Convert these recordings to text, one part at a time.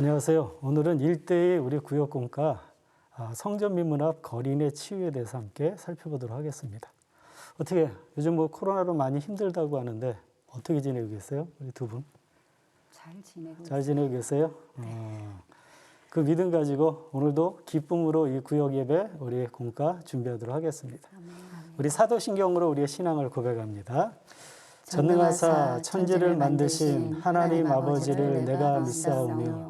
안녕하세요. 오늘은 일대의 우리 구역공과 아, 성전 미문 앞 거린의 치유에 대해서 함께 살펴보도록 하겠습니다. 어떻게 요즘 뭐 코로나로 많이 힘들다고 하는데 어떻게 지내고 계세요? 우리 두 분? 잘 지내고 잘 지내고 계세요? 어, 그 믿음 가지고 오늘도 기쁨으로 이 구역 예배 우리 공과 준비하도록 하겠습니다. 우리 사도신경으로 우리의 신앙을 고백합니다. 전능하사 천지를 만드신 하나님 아버지를 내가 믿사오며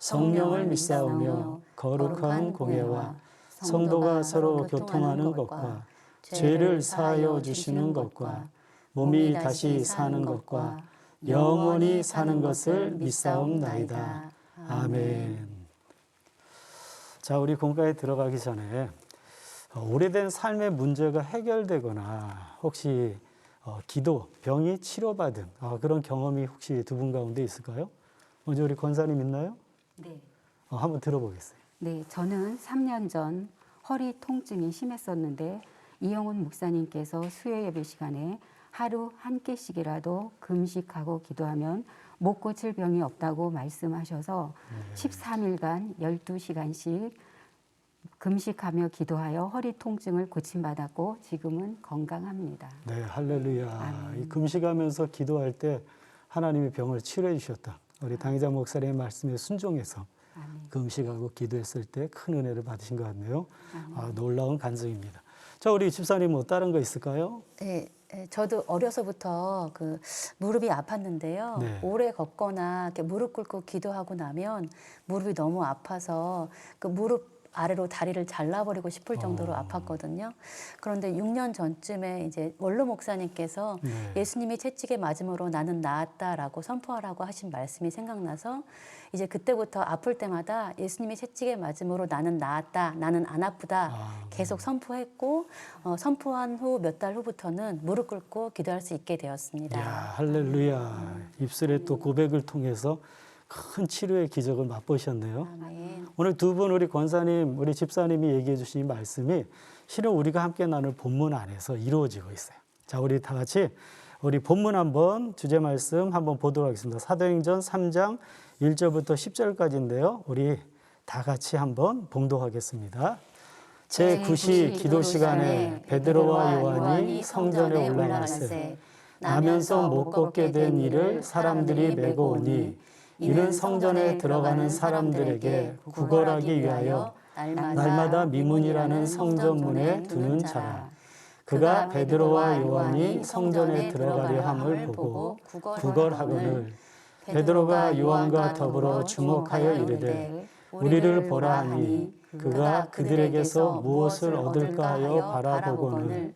성령을 믿사오며 거룩한 공예와 성도가 서로 교통하는 것과 죄를 사하여 주시는 것과 몸이 다시 사는 것과 영원히 사는 것을 믿사옵나이다. 아멘. 자, 우리 공가에 들어가기 전에 어, 오래된 삶의 문제가 해결되거나 혹시 어, 기도, 병이 치료받은 어, 그런 경험이 혹시 두 분 가운데 있을까요? 먼저 우리 권사님 있나요? 네. 어, 한번 들어보겠어요. 네, 저는 3년 전 허리 통증이 심했었는데 이영훈 목사님께서 수요 예배 시간에 하루 한 끼씩이라도 금식하고 기도하면 못 고칠 병이 없다고 말씀하셔서 13일간 12시간씩 금식하며 기도하여 허리 통증을 고침받았고 지금은 건강합니다. 네, 할렐루야. 아멘. 이 금식하면서 기도할 때 하나님이 병을 치료해 주셨다. 우리 당의자 목사님의 말씀에 순종해서. 금식하고 기도했을 때 큰 은혜를 받으신 것 같네요. 아, 놀라운 간증입니다. 자, 우리 집사님 뭐 다른 거 있을까요? 네, 예, 저도 어려서부터 그 무릎이 아팠는데요. 네. 오래 걷거나 이렇게 무릎 꿇고 기도하고 나면 무릎이 너무 아파서 그 무릎 아래로 다리를 잘라버리고 싶을 정도로 어. 아팠거든요. 그런데 6년 전쯤에 이제 원로 목사님께서 네. 예수님이 채찍에 맞음으로 나는 나았다라고 선포하라고 하신 말씀이 생각나서 이제 그때부터 아플 때마다 예수님이 채찍에 맞음으로 나는 나았다, 나는 안 아프다 아, 계속 선포했고 어, 선포한 후 몇 달 후부터는 무릎 꿇고 기도할 수 있게 되었습니다. 야, 할렐루야. 입술의 또 고백을 통해서 큰 치료의 기적을 맛보셨네요. 아멘. 오늘 두 분 우리 권사님, 우리 집사님이 얘기해 주신 이 말씀이 실은 우리가 함께 나눌 본문 안에서 이루어지고 있어요. 자, 우리 다 같이 우리 본문 한번 주제 말씀 한번 보도록 하겠습니다. 사도행전 3장 1절부터 10절까지인데요. 우리 다 같이 한번 봉독하겠습니다. 제 9시 기도 시간에 베드로와 요한이 성전에 올라갔을 나면서 못 걷게 된 이를 사람들이 메고 오니 이는 성전에 들어가는 사람들에게 구걸하기 위하여 날마다 미문이라는 성전문에 두는 자라. 그가 베드로와 요한이 성전에 들어가려 함을 보고 구걸하거늘 베드로가 요한과 더불어 주목하여 이르되 우리를 보라 하니 그가 그들에게서 무엇을 얻을까 하여 바라보거늘.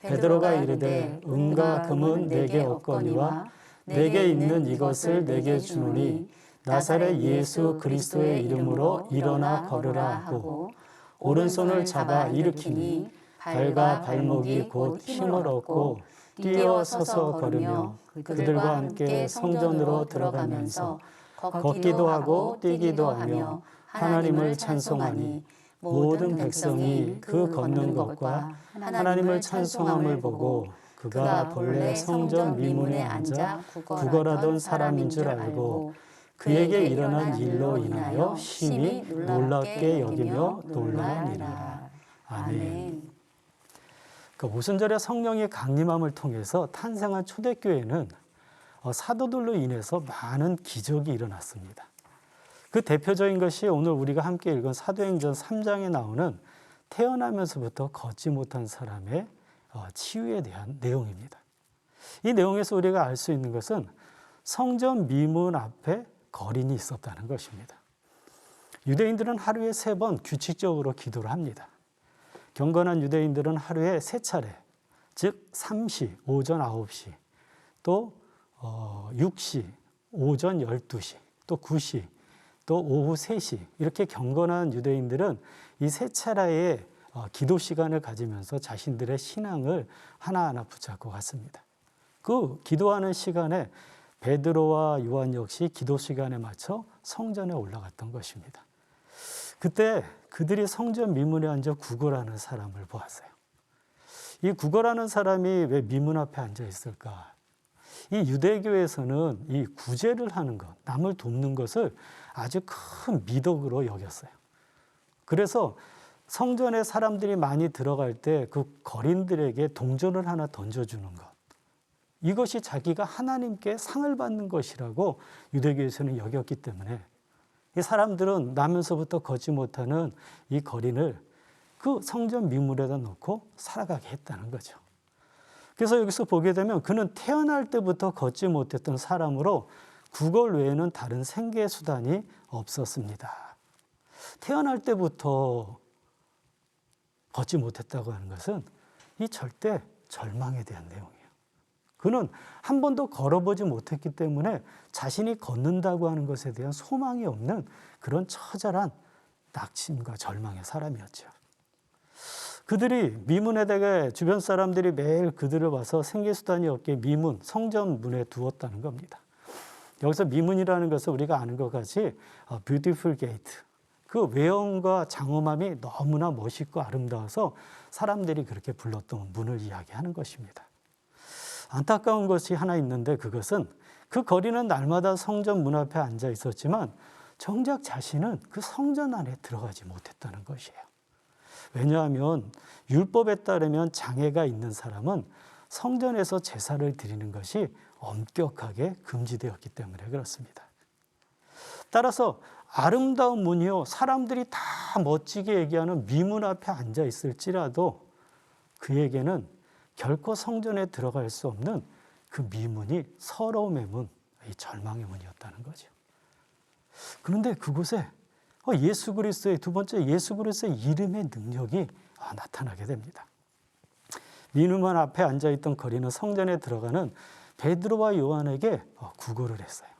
베드로가 이르되 은과 금은 내게 없거니와 내게 있는 이것을 내게 주노니 나사렛 예수 그리스도의 이름으로 일어나 걸으라 하고 오른손을 잡아 일으키니 발과 발목이 곧 힘을 얻고 뛰어 서서 걸으며 그들과 함께 성전으로 들어가면서 걷기도 하고 뛰기도 하며 하나님을 찬송하니 모든 백성이 그 걷는 것과 하나님을 찬송함을 보고 그가 본래 성전 미문에 앉아 구걸하던 사람인 줄 알고 그에게 일어난 일로 인하여 심히 놀랍게 여기며 놀라니라. 아멘. 그 오순절에 성령의 강림함을 통해서 탄생한 초대교회는 어, 사도들로 인해서 많은 기적이 일어났습니다. 그 대표적인 것이 오늘 우리가 함께 읽은 사도행전 3장에 나오는 태어나면서부터 걷지 못한 사람의 어, 치유에 대한 내용입니다. 이 내용에서 우리가 알 수 있는 것은 성전 미문 앞에 거린이 있었다는 것입니다. 유대인들은 하루에 세 번 규칙적으로 기도를 합니다. 경건한 유대인들은 하루에 세 차례, 즉 3시, 오전 9시, 또 어, 6시, 오전 12시, 또 9시, 또 오후 3시 이렇게 경건한 유대인들은 이 세 차례의 어, 기도 시간을 가지면서 자신들의 신앙을 하나하나 붙잡고 갔습니다. 그 기도하는 시간에 베드로와 요한 역시 기도 시간에 맞춰 성전에 올라갔던 것입니다. 그때 그들이 성전 미문에 앉아 구걸하는 사람을 보았어요. 이 구걸하는 사람이 왜 미문 앞에 앉아 있을까? 이 유대교에서는 이 구제를 하는 것, 남을 돕는 것을 아주 큰 미덕으로 여겼어요. 그래서 성전에 사람들이 많이 들어갈 때 그 거린들에게 동전을 하나 던져주는 것. 이것이 자기가 하나님께 상을 받는 것이라고 유대교에서는 여겼기 때문에 이 사람들은 나면서부터 걷지 못하는 이 거린을 그 성전 미물에다 놓고 살아가게 했다는 거죠. 그래서 여기서 보게 되면 그는 태어날 때부터 걷지 못했던 사람으로 구걸 외에는 다른 생계 수단이 없었습니다. 태어날 때부터 걷지 못했다고 하는 것은 이 절대 절망에 대한 내용이에요. 그는 한 번도 걸어보지 못했기 때문에 자신이 걷는다고 하는 것에 대한 소망이 없는 그런 처절한 낙심과 절망의 사람이었죠. 그들이 미문에다가 주변 사람들이 매일 그들을 봐서 생계수단이 없게 미문, 성전 문에 두었다는 겁니다. 여기서 미문이라는 것은 우리가 아는 것 같이 어, beautiful gate, 그 외형과 장엄함이 너무나 멋있고 아름다워서 사람들이 그렇게 불렀던 문을 이야기하는 것입니다. 안타까운 것이 하나 있는데 그것은 그 거리는 날마다 성전 문 앞에 앉아 있었지만 정작 자신은 그 성전 안에 들어가지 못했다는 것이에요. 왜냐하면 율법에 따르면 장애가 있는 사람은 성전에서 제사를 드리는 것이 엄격하게 금지되었기 때문에 그렇습니다. 따라서 아름다운 문이요 사람들이 다 멋지게 얘기하는 미문 앞에 앉아 있을지라도 그에게는 결코 성전에 들어갈 수 없는 그 미문이 서러움의 문, 이 절망의 문이었다는 거죠. 그런데 그곳에 어, 예수 그리스도의 두 번째 예수 그리스도의 이름의 능력이 아, 나타나게 됩니다. 미누만 앞에 앉아 있던 거리는 성전에 들어가는 베드로와 요한에게 어, 구걸을 했어요.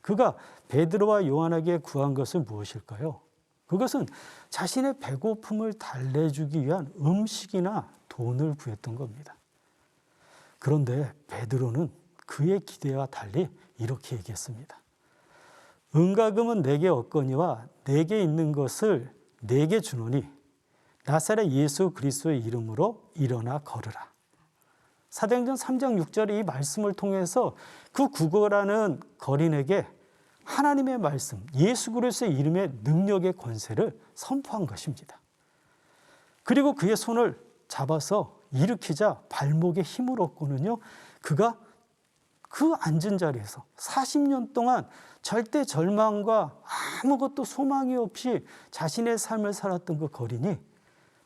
그가 베드로와 요한에게 구한 것은 무엇일까요? 그것은 자신의 배고픔을 달래주기 위한 음식이나 돈을 구했던 겁니다. 그런데 베드로는 그의 기대와 달리 이렇게 얘기했습니다. 은과 금은 내게 없거니와 내게 있는 것을 내게 주노니 나사렛 예수 그리스도의 이름으로 일어나 걸으라. 사도행전 3장 6절의 이 말씀을 통해서 그 구걸하는 거린에게 하나님의 말씀, 예수 그리스도의 이름의 능력의 권세를 선포한 것입니다. 그리고 그의 손을 잡아서 일으키자 발목에 힘을 얻고는요, 그가 그 앉은 자리에서 40년 동안 절대 절망과 아무것도 소망이 없이 자신의 삶을 살았던 그 거린이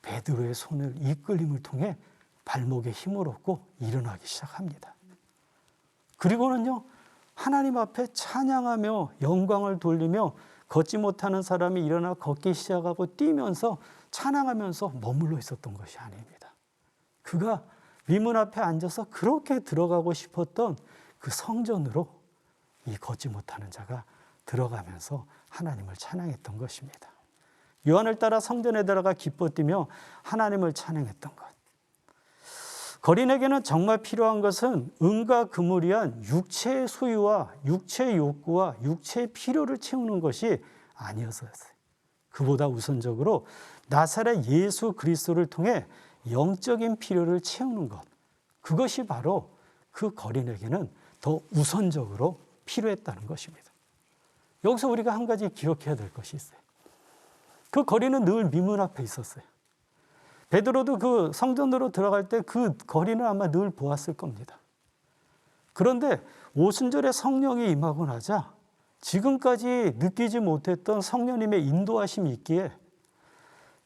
베드로의 손을 이끌림을 통해 발목에 힘을 얻고 일어나기 시작합니다. 그리고는요, 하나님 앞에 찬양하며 영광을 돌리며 걷지 못하는 사람이 일어나 걷기 시작하고 뛰면서 찬양하면서 머물러 있었던 것이 아닙니다. 그가 위문 앞에 앉아서 그렇게 들어가고 싶었던 그 성전으로 이 걷지 못하는 자가 들어가면서 하나님을 찬양했던 것입니다. 요한을 따라 성전에 들어가 기뻐 뛰며 하나님을 찬양했던 것. 거린에게는 정말 필요한 것은 은과 금을 위한 육체의 소유와 육체의 욕구와 육체의 필요를 채우는 것이 아니었어요. 그보다 우선적으로 나사렛 예수 그리스도를 통해 영적인 필요를 채우는 것. 그것이 바로 그 거린에게는 더 우선적으로 필요했다는 것입니다. 여기서 우리가 한 가지 기억해야 될 것이 있어요. 그 거리는 늘 미문 앞에 있었어요. 베드로도 그 성전으로 들어갈 때 그 거리는 아마 늘 보았을 겁니다. 그런데 오순절에 성령이 임하고 나자 지금까지 느끼지 못했던 성령님의 인도하심이 있기에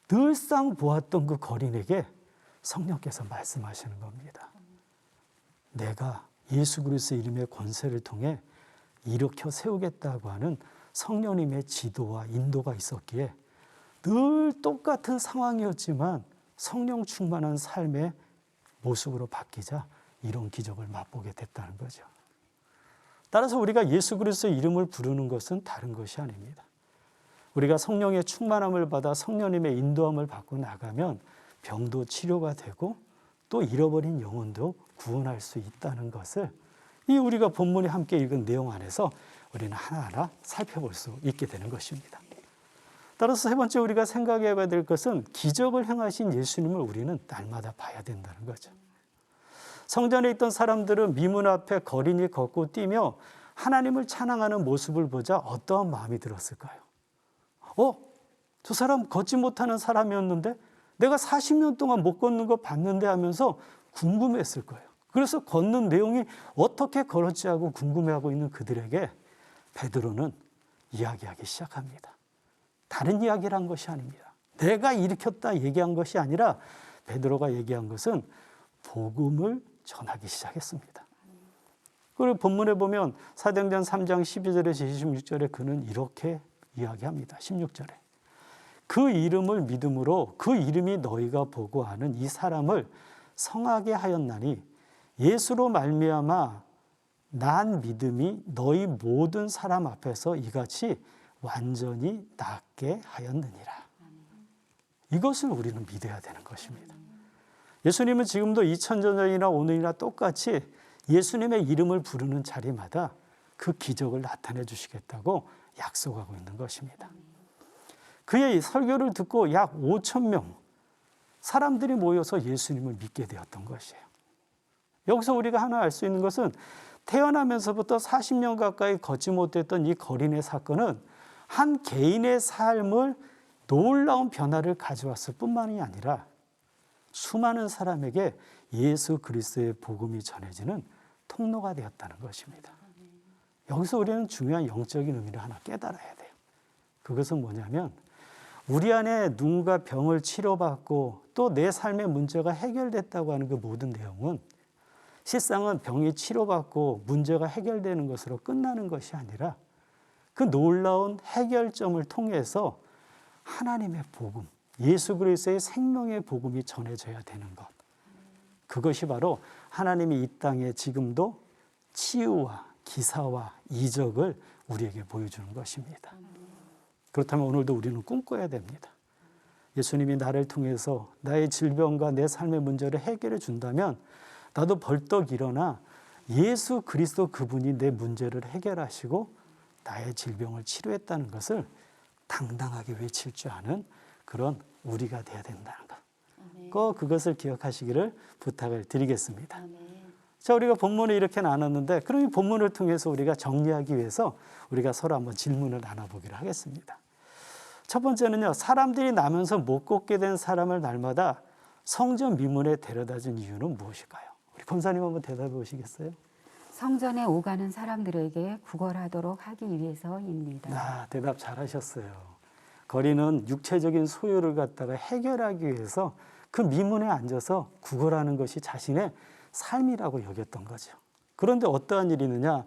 늘상 보았던 그 거린에게 성령께서 말씀하시는 겁니다. 내가 예수 그리스도 이름의 권세를 통해 일으켜 세우겠다고 하는 성령님의 지도와 인도가 있었기에 늘 똑같은 상황이었지만 성령 충만한 삶의 모습으로 바뀌자 이런 기적을 맛보게 됐다는 거죠. 따라서 우리가 예수 그리스도의 이름을 부르는 것은 다른 것이 아닙니다. 우리가 성령의 충만함을 받아 성령님의 인도함을 받고 나가면 병도 치료가 되고 또 잃어버린 영혼도 구원할 수 있다는 것을 이 우리가 본문에 함께 읽은 내용 안에서 우리는 하나하나 살펴볼 수 있게 되는 것입니다. 따라서 세 번째 우리가 생각해 봐야 될 것은 기적을 행하신 예수님을 우리는 날마다 봐야 된다는 거죠. 성전에 있던 사람들은 미문 앞에 거린이 걷고 뛰며 하나님을 찬양하는 모습을 보자 어떠한 마음이 들었을까요? 어? 저 사람 걷지 못하는 사람이었는데 내가 40년 동안 못 걷는 거 봤는데 하면서 궁금했을 거예요. 그래서 걷는 내용이 어떻게 걸었지 하고 궁금해하고 있는 그들에게 베드로는 이야기하기 시작합니다. 다른 이야기를 한 것이 아닙니다. 내가 일으켰다 얘기한 것이 아니라 베드로가 얘기한 것은 복음을 전하기 시작했습니다. 그리고 본문에 보면 사도행전 3장 12절에서 26절에 그는 이렇게 이야기합니다. 16절에. 그 이름을 믿음으로 그 이름이 너희가 보고 아는 이 사람을 성하게 하였나니 예수로 말미암아 난 믿음이 너희 모든 사람 앞에서 이같이 완전히 낫게 하였느니라. 이것을 우리는 믿어야 되는 것입니다. 예수님은 지금도 2000년 전이나 오늘이나 똑같이 예수님의 이름을 부르는 자리마다 그 기적을 나타내 주시겠다고 약속하고 있는 것입니다. 그의 설교를 듣고 약 5천 명 사람들이 모여서 예수님을 믿게 되었던 것이에요. 여기서 우리가 하나 알 수 있는 것은 태어나면서부터 40년 가까이 걷지 못했던 이 거린의 사건은 한 개인의 삶을 놀라운 변화를 가져왔을 뿐만이 아니라 수많은 사람에게 예수 그리스도의 복음이 전해지는 통로가 되었다는 것입니다. 여기서 우리는 중요한 영적인 의미를 하나 깨달아야 돼요. 그것은 뭐냐면 우리 안에 누군가 병을 치료받고 또 내 삶의 문제가 해결됐다고 하는 그 모든 내용은 실상은 병이 치료받고 문제가 해결되는 것으로 끝나는 것이 아니라 그 놀라운 해결점을 통해서 하나님의 복음, 예수 그리스도의 생명의 복음이 전해져야 되는 것. 그것이 바로 하나님이 이 땅에 지금도 치유와 기사와 이적을 우리에게 보여주는 것입니다. 그렇다면 오늘도 우리는 꿈꿔야 됩니다. 예수님이 나를 통해서 나의 질병과 내 삶의 문제를 해결해 준다면 나도 벌떡 일어나 예수 그리스도 그분이 내 문제를 해결하시고 나의 질병을 치료했다는 것을 당당하게 외칠 줄 아는 그런 우리가 돼야 된다는 것. 꼭 그것을 기억하시기를 부탁을 드리겠습니다. 자, 우리가 본문을 이렇게 나눴는데 그럼 이 본문을 통해서 우리가 정리하기 위해서 우리가 서로 한번 질문을 나눠보기로 하겠습니다. 첫 번째는요, 사람들이 나면서 못 걷게 된 사람을 날마다 성전 미문에 데려다 준 이유는 무엇일까요? 우리 권사님 한번 대답해 보시겠어요? 성전에 오가는 사람들에게 구걸하도록 하기 위해서입니다. 아, 대답 잘하셨어요. 거리는 육체적인 소유를 갖다가 해결하기 위해서 그 미문에 앉아서 구걸하는 것이 자신의 삶이라고 여겼던 거죠. 그런데 어떠한 일이 있느냐?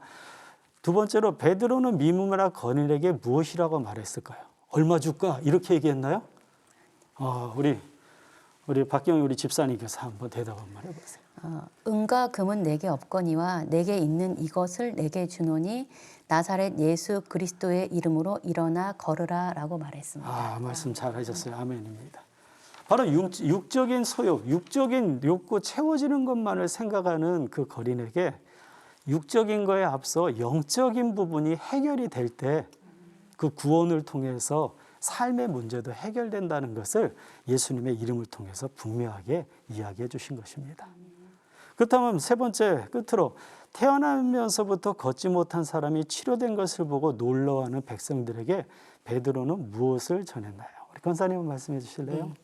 두 번째로 베드로는 미문이라 거린에게 무엇이라고 말했을까요? 얼마 줄까? 이렇게 얘기했나요? 어, 우리 우리 박경희 우리 집사님께서 한번 대답 한번 해보세요. 어, 은과 금은 내게 없거니와 내게 있는 이것을 내게 주노니 나사렛 예수 그리스도의 이름으로 일어나 걸으라라고 말했습니다. 아, 말씀 잘 하셨어요. 아멘입니다. 바로 육, 육적인 소욕, 육적인 욕구 채워지는 것만을 생각하는 그 거린에게 육적인 거에 앞서 영적인 부분이 해결이 될 때 그 구원을 통해서 삶의 문제도 해결된다는 것을 예수님의 이름을 통해서 분명하게 이야기해 주신 것입니다. 그렇다면 세 번째 끝으로 태어나면서부터 걷지 못한 사람이 치료된 것을 보고 놀라워하는 백성들에게 베드로는 무엇을 전했나요? 우리 권사님 말씀해 주실래요? 네.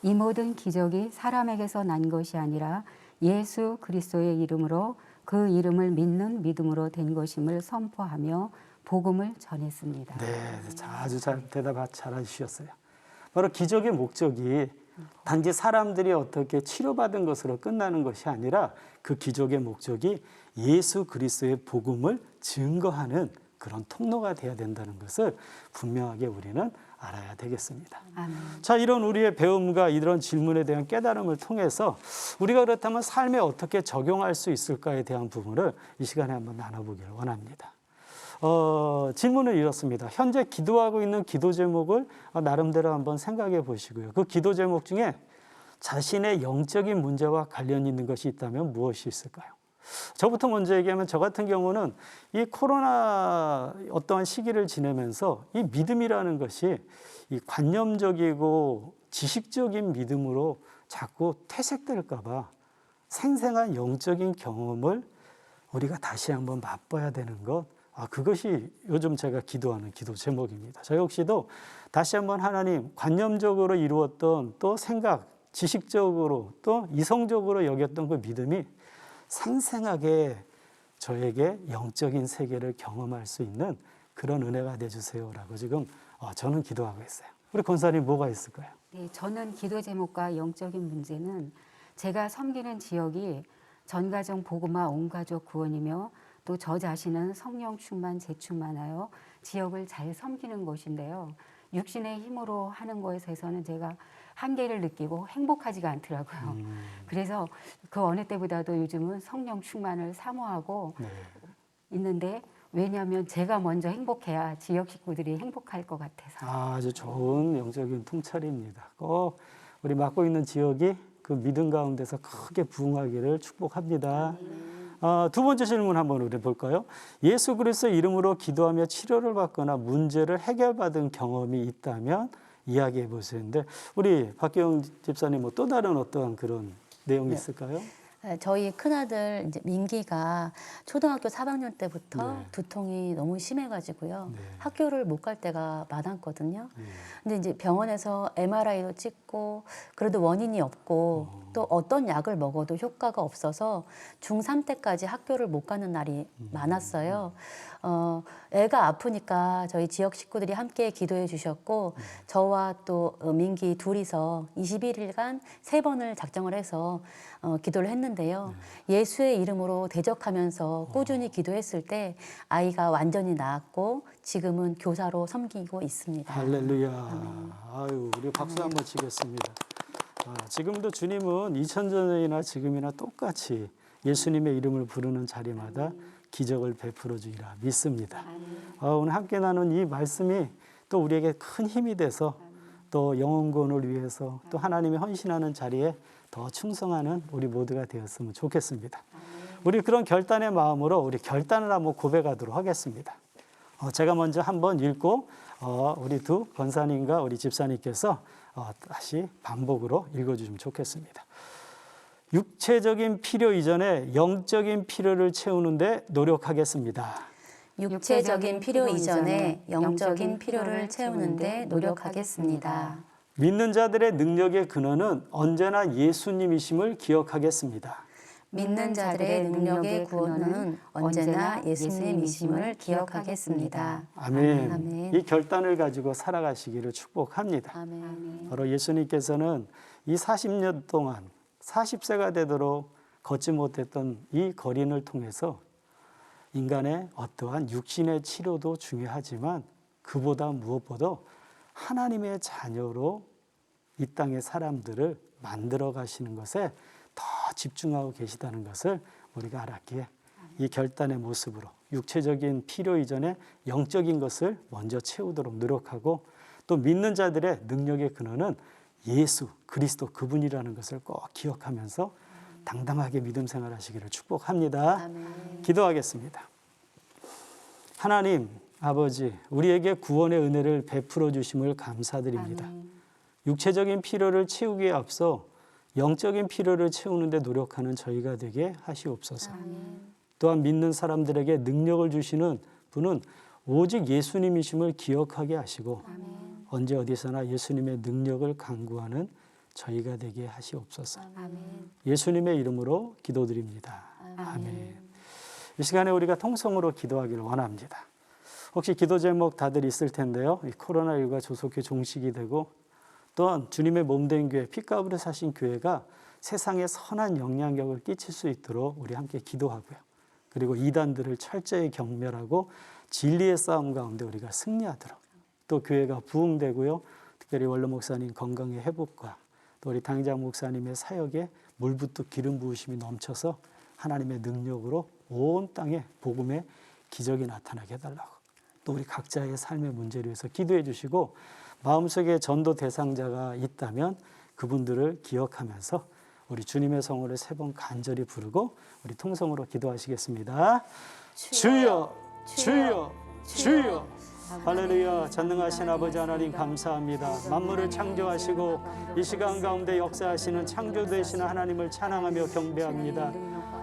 이 모든 기적이 사람에게서 난 것이 아니라 예수 그리스도의 이름으로 그 이름을 믿는 믿음으로 된 것임을 선포하며 복음을 전했습니다. 네, 아주 잘 대답 잘 해주셨어요. 바로 기적의 목적이 단지 사람들이 어떻게 치료받은 것으로 끝나는 것이 아니라 그 기적의 목적이 예수 그리스도의 복음을 증거하는 그런 통로가 되어야 된다는 것을 분명하게 우리는 알아야 되겠습니다. 아멘. 자, 이런 우리의 배움과 이런 질문에 대한 깨달음을 통해서 우리가 그렇다면 삶에 어떻게 적용할 수 있을까에 대한 부분을 이 시간에 한번 나눠보기를 원합니다. 어, 질문을 이렇습니다. 현재 기도하고 있는 기도 제목을 어, 나름대로 한번 생각해 보시고요. 그 기도 제목 중에 자신의 영적인 문제와 관련 있는 것이 있다면 무엇이 있을까요? 저부터 먼저 얘기하면 저 같은 경우는 이 코로나 어떠한 시기를 지내면서 이 믿음이라는 것이 이 관념적이고 지식적인 믿음으로 자꾸 퇴색될까봐 생생한 영적인 경험을 우리가 다시 한번 맛봐야 되는 것. 아, 그것이 요즘 제가 기도하는 기도 제목입니다. 저 역시도 다시 한번 하나님 관념적으로 이루었던 또 생각, 지식적으로 또 이성적으로 여겼던 그 믿음이 생생하게 저에게 영적인 세계를 경험할 수 있는 그런 은혜가 내주세요라고 지금 어, 저는 기도하고 있어요. 우리 권사님 뭐가 있을까요? 네, 저는 기도 제목과 영적인 문제는 제가 섬기는 지역이 전가정 복음화 온가족 구원이며 또 저 자신은 성령 충만 재충만하여 지역을 잘 섬기는 곳인데요. 육신의 힘으로 하는 것에서는 제가 한계를 느끼고 행복하지가 않더라고요. 음, 그래서 그 어느 때보다도 요즘은 성령 충만을 사모하고 네. 있는데 왜냐하면 제가 먼저 행복해야 지역 식구들이 행복할 것 같아서. 아, 아주 좋은 영적인 통찰입니다. 꼭 우리 맡고 있는 지역이 그 믿음 가운데서 크게 부흥하기를 축복합니다. 아, 두 번째 질문 한번 우리 볼까요? 예수 그리스도 이름으로 기도하며 치료를 받거나 문제를 해결받은 경험이 있다면 이야기해 보시는데 우리 박기영 집사님 뭐 또 다른 어떠한 그런 내용이 네. 있을까요? 네, 저희 큰아들 이제 민기가 초등학교 4학년 때부터 네. 두통이 너무 심해가지고요. 네. 학교를 못 갈 때가 많았거든요. 네. 근데 이제 병원에서 MRI도 찍고 그래도 원인이 없고 또 어떤 약을 먹어도 효과가 없어서 중3 때까지 학교를 못 가는 날이 많았어요. 어, 애가 아프니까 저희 지역 식구들이 함께 기도해 주셨고 저와 또 어, 민기 둘이서 21일간 세 번을 작정을 해서 어, 기도를 했는데요. 예수의 이름으로 대적하면서 꾸준히 기도했을 때 아이가 완전히 나았고 지금은 교사로 섬기고 있습니다. 할렐루야. 아유, 우리 박수 한번 치겠습니다. 아, 지금도 주님은 2000년이나 지금이나 똑같이 예수님의 이름을 부르는 자리마다 기적을 베풀어 주리라 믿습니다. 아, 오늘 함께 나눈 이 말씀이 또 우리에게 큰 힘이 돼서 또 영혼권을 위해서 또 하나님이 헌신하는 자리에 더 충성하는 우리 모두가 되었으면 좋겠습니다. 우리 그런 결단의 마음으로 우리 결단을 한번 고백하도록 하겠습니다. 어, 제가 먼저 한번 읽고 어, 우리 두 권사님과 우리 집사님께서 어, 다시 반복으로 읽어주시면 좋겠습니다. 육체적인 필요 이전에 영적인 필요를 채우는데 노력하겠습니다. 육체적인 필요 이전에 영적인 필요를 채우는데 노력하겠습니다. 믿는 자들의 능력의 근원은 언제나 예수님이심을 기억하겠습니다. 믿는 자들의 능력의 구원은 언제나 예수님이심을 기억하겠습니다. 아멘. 아멘. 이 결단을 가지고 살아가시기를 축복합니다. 아멘. 바로 예수님께서는 이 40년 동안 40세가 되도록 걷지 못했던 이 거린을 통해서 인간의 어떠한 육신의 치료도 중요하지만 그보다 무엇보다 하나님의 자녀로 이 땅의 사람들을 만들어 가시는 것에 더 집중하고 계시다는 것을 우리가 알았기에 이 결단의 모습으로 육체적인 필요 이전에 영적인 것을 먼저 채우도록 노력하고 또 믿는 자들의 능력의 근원은 예수 그리스도 그분이라는 것을 꼭 기억하면서 당당하게 믿음 생활하시기를 축복합니다. 아멘. 기도하겠습니다. 하나님 아버지 우리에게 구원의 은혜를 베풀어 주심을 감사드립니다. 육체적인 필요를 채우기에 앞서 영적인 필요를 채우는데 노력하는 저희가 되게 하시옵소서. 또한 믿는 사람들에게 능력을 주시는 분은 오직 예수님이심을 기억하게 하시고 언제 어디서나 예수님의 능력을 강구하는 저희가 되게 하시옵소서. 아멘. 예수님의 이름으로 기도드립니다. 아멘. 이 시간에 우리가 통성으로 기도하기를 원합니다. 혹시 기도 제목 다들 있을 텐데요. 이 코로나19가 조속히 종식이 되고 또한 주님의 몸 된 교회, 피값으로 사신 교회가 세상에 선한 영향력을 끼칠 수 있도록 우리 함께 기도하고요. 그리고 이단들을 철저히 경멸하고 진리의 싸움 가운데 우리가 승리하도록 또 교회가 부흥되고요. 특별히 원로 목사님 건강의 회복과 또 우리 당장 목사님의 사역에 물붓고 기름 부으심이 넘쳐서 하나님의 능력으로 온 땅에 복음의 기적이 나타나게 해달라고 또 우리 각자의 삶의 문제를 위해서 기도해 주시고 마음속에 전도 대상자가 있다면 그분들을 기억하면서 우리 주님의 성호를 세 번 간절히 부르고 우리 통성으로 기도하시겠습니다. 주여, 주여, 주여. 할렐루야. 전능하신 아버지 하나님 감사합니다. 만물을 창조하시고 이 시간 가운데 역사하시는 창조되시는 하나님을 찬양하며 경배합니다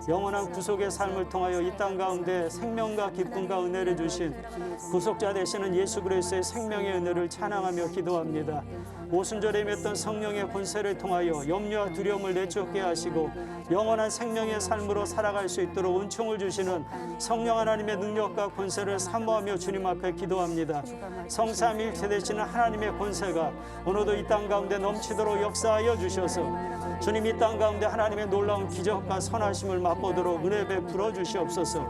영원한 구속의 삶을 통하여 이 땅 가운데 생명과 기쁨과 은혜를 주신 구속자 되시는 예수 그리스도의 생명의 은혜를 찬양하며 기도합니다 오순절에 맺던 성령의 권세를 통하여 염려와 두려움을 내쫓게 하시고 영원한 생명의 삶으로 살아갈 수 있도록 은총을 주시는 성령 하나님의 능력과 권세를 사모하며 주님 앞에 기도합니다. 성삼일체 되시는 하나님의 권세가 오늘도 이 땅 가운데 넘치도록 역사하여 주셔서 주님 이 땅 가운데 하나님의 놀라운 기적과 선하심을 맛보도록 은혜 베풀어 주시옵소서.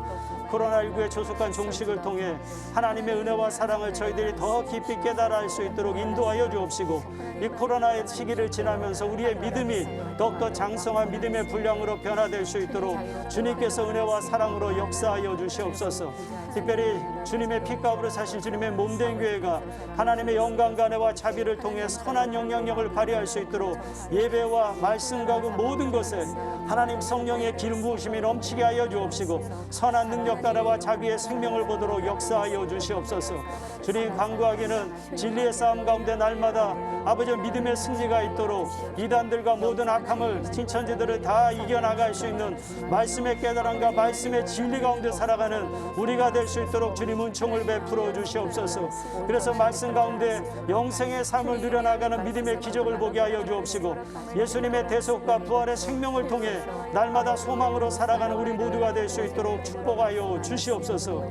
코로나19의 조속한 종식을 통해 하나님의 은혜와 사랑을 저희들이 더 깊이 깨달아 알 수 있도록 인도하여 주옵시고 이 코로나의 시기를 지나면서 우리의 믿음이 더욱더 장성한 믿음의 분량으로 변화될 수 있도록 주님께서 은혜와 사랑으로 역사하여 주시옵소서. 특별히 주님의 피값으로 사실 주님의 몸된 교회가 하나님의 영광과 은혜와 자비를 통해 선한 영향력을 발휘할 수 있도록 예배와 말씀과 그 모든 것에 하나님 성령의 기름 부으심이 넘치게 하여 주옵시고 선한 능력 과 은혜와 자비의 생명을 보도록 역사하여 주시옵소서. 주님 강구하기는 진리의 싸움 가운데 날마다 아버지 믿음의 승리가 있도록 이단들과 모든 악함을 신천지들을 다 이겨나갈 수 있는 말씀의 깨달음과 말씀의 진리 가운데 살아가는 우리가 될 수 있도록 주님 은총을 베풀어 주시옵소서. 그래서 말씀 가운데 영생의 삶을 누려나가는 믿음의 기적을 보게 하여 주옵시고 예수님의 대속과 부활의 생명을 통해 날마다 소망으로 살아가는 우리 모두가 될 수 있도록 축복하여 주시옵소서.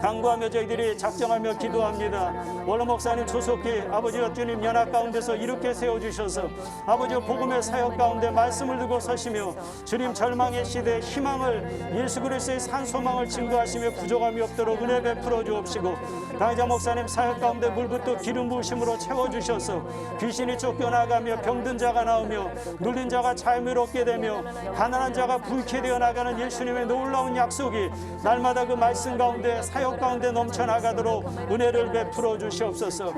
강구하며 저희들이 작정하며 기도합니다. 원로 목사님 조속히 아버지와 주님 연합 가운데서 이렇게 세워주셔서 아버지 복음의 사역 가운데 말씀을 두고 서시며 주님 절망의 시대에 희망을 예수 그리스도의 산 소망을 증거하시며 부족함이 없도록 은혜 베풀어 주옵시고 당자 목사님 사역 가운데 물부터 기름 부으심으로 채워주셔서 귀신이 쫓겨나가며 병든 자가 나오며 눌린 자가 자유를 얻게 되며 가난한 자가 불쾌 되어 나가는 예수님의 놀라운 약속이 날 마다 그 말씀 가운데 사역 가운데 넘쳐나가도록 은혜를 베풀어 주시옵소서.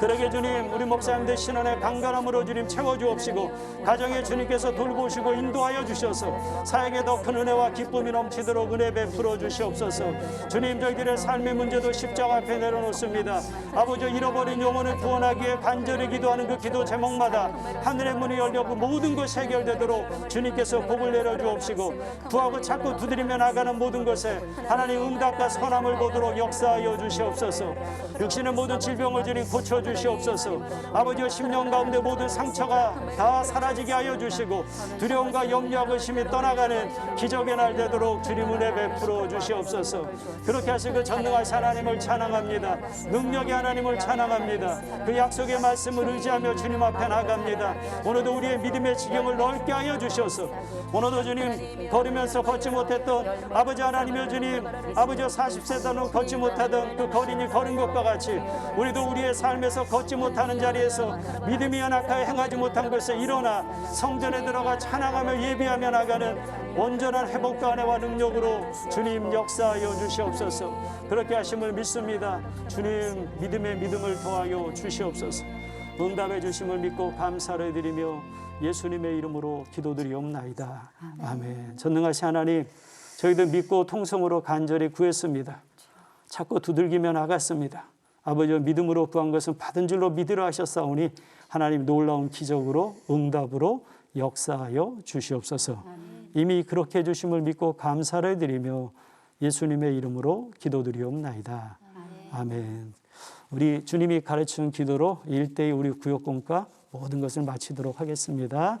그러게 주님 우리 목사님들 신원의 강건함으로 주님 채워주옵시고 가정에 주님께서 돌보시고 인도하여 주셔서 사역에 더 큰 은혜와 기쁨이 넘치도록 은혜 베풀어 주시옵소서. 주님 저희들의 삶의 문제도 십자가 앞에 내려놓습니다. 아버지 잃어버린 영혼을 구원하기에 간절히 기도하는 그 기도 제목마다 하늘의 문이 열렸고 모든 것이 해결되도록 주님께서 복을 내려 주옵시고 구하고 찾고 두드리며 나가는 모든 것에 하나님 응답과 선함을 보도록 역사하여 주시옵소서. 육신의 모든 질병을 주님 고쳐 주시옵소서. 아버지의 심령 가운데 모든 상처가 다 사라지게 하여 주시고 두려움과 염려하고 심이 떠나가는 기적의 날 되도록 주님 은혜 베풀어 주시옵소서. 그렇게 하시고 전능하신 하나님을 찬양합니다. 능력의 하나님을 찬양합니다. 그 약속의 말씀을 의지하며 주님 앞에 나갑니다. 오늘도 우리의 믿음의 지경을 넓게 하여 주셔서. 오늘도 주님 걸으면서 걷지 못했던 아버지 하나님의 주님 아버지 40세대는 걷지 못하던 그 거린이 걸은 것과 같이 우리도 우리의 삶에서 걷지 못하는 자리에서 믿음이 연약하여 행하지 못한 것에 일어나 성전에 들어가 찬양하며 예비하며 나가는 온전한 회복과 은혜와 능력으로 주님 역사하여 주시옵소서. 그렇게 하심을 믿습니다. 주님 믿음의 믿음을 더하여 주시옵소서. 응답해 주심을 믿고 감사를 드리며 예수님의 이름으로 기도드리옵나이다. 아멘. 전능하신 하나님 저희들 믿고 통성으로 간절히 구했습니다 찾고 두들기며 나갔습니다. 아버지와 믿음으로 구한 것은 받은 줄로 믿으라 하셨사오니 하나님 놀라운 기적으로 응답으로 역사하여 주시옵소서. 이미 그렇게 해 주심을 믿고 감사를 드리며 예수님의 이름으로 기도드리옵나이다. 아멘. 우리 주님이 가르치는 기도로 일대의 우리 구역공과 모든 것을 마치도록 하겠습니다.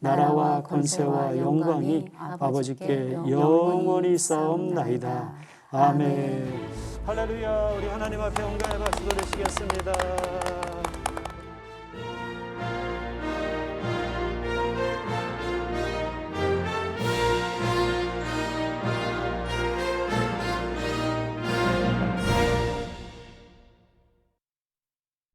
나라와 권세와 영광이 아버지께 영원히 싸움나이다. 아멘. 할렐루야 우리 하나님 앞에 온가의 박수 드리시겠습니다.